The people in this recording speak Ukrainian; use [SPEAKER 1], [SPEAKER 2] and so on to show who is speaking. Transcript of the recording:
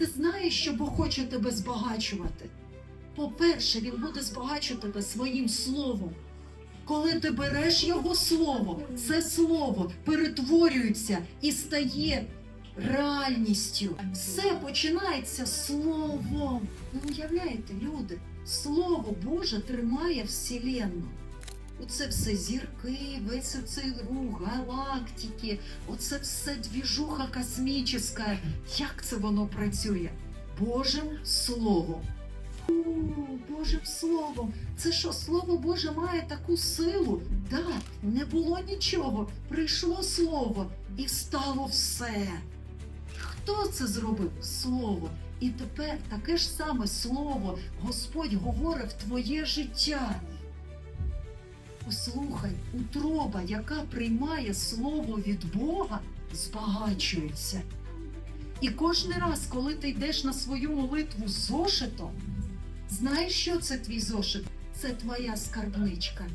[SPEAKER 1] Ти знаєш, що Бог хоче тебе збагачувати. По-перше, Він буде збагачувати тебе своїм словом. Коли ти береш його слово, це слово перетворюється і стає реальністю. Все починається словом. Ви уявляєте, люди, слово Боже тримає вселенну. Оце все зірки, весь цей рух, галактики, оце все двіжуха космічна. Як це воно працює? Божим Словом. У, Божим Словом. Це що, Слово Боже має таку силу? Так, не було нічого. Прийшло Слово і стало все. Хто це зробив? Слово. І тепер таке ж саме слово Господь говорить в твоє життя. Послухай, утроба, яка приймає слово від Бога, збагачується. І кожен раз, коли ти йдеш на свою молитву з зошитом, знаєш, що це твій зошит? Це твоя скарбничка.